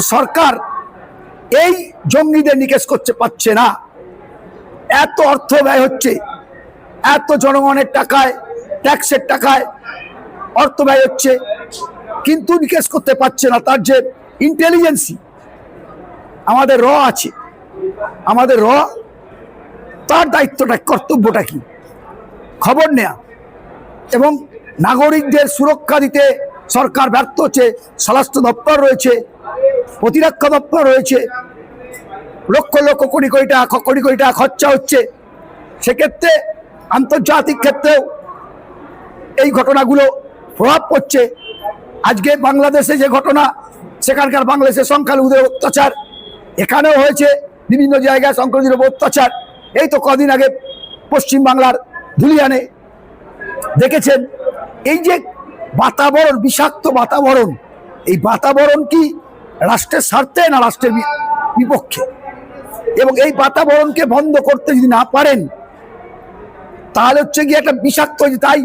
সরকার এই জঙ্গিদের নিকেশ করতে পারছে না। এত অর্থ ব্যয় হচ্ছে, এত জনগণের টাকায়, ট্যাক্সের টাকায় অর্থ ব্যয় হচ্ছে, কিন্তু নিকেশ করতে পারছে না। তার যে ইন্টেলিজেন্সি আমাদের র আছে, আমাদের র, তার দায়িত্বটা, কর্তব্যটা কি? খবর নেয়া। এবং নাগরিকদের সুরক্ষা দিতে সরকার ব্যর্থ হচ্ছে, স্বরাষ্ট্র দপ্তর রয়েছে প্রতিরক্ষা দপ্তর রয়েছে। লক্ষ লক্ষ কোটি কোটি টাকা কোটি কোটি টাকা খরচা হচ্ছে। সেক্ষেত্রে আন্তর্জাতিক ক্ষেত্রেও এই ঘটনাগুলো প্রভাব পড়ছে। আজকে বাংলাদেশে যে ঘটনা, সেখানকার বাংলাদেশের সংখ্যালঘুদের অত্যাচার, এখানেও হয়েছে বিভিন্ন জায়গায় সংখ্যালঘুদের অত্যাচার। এই তো কদিন আগে পশ্চিম বাংলার ধুলিয়ানে দেখেছেন, এই যে বাতাবরণ, বিষাক্ত বাতাবরণ, এই বাতাবরণ কি রাষ্ট্রের স্বার্থে না রাষ্ট্রের বিপক্ষে? এবং এই বাতাবরণকে বন্ধ করতে যদি না পারেন, তাহলে হচ্ছে গিয়ে একটা বিষাক্ত তাই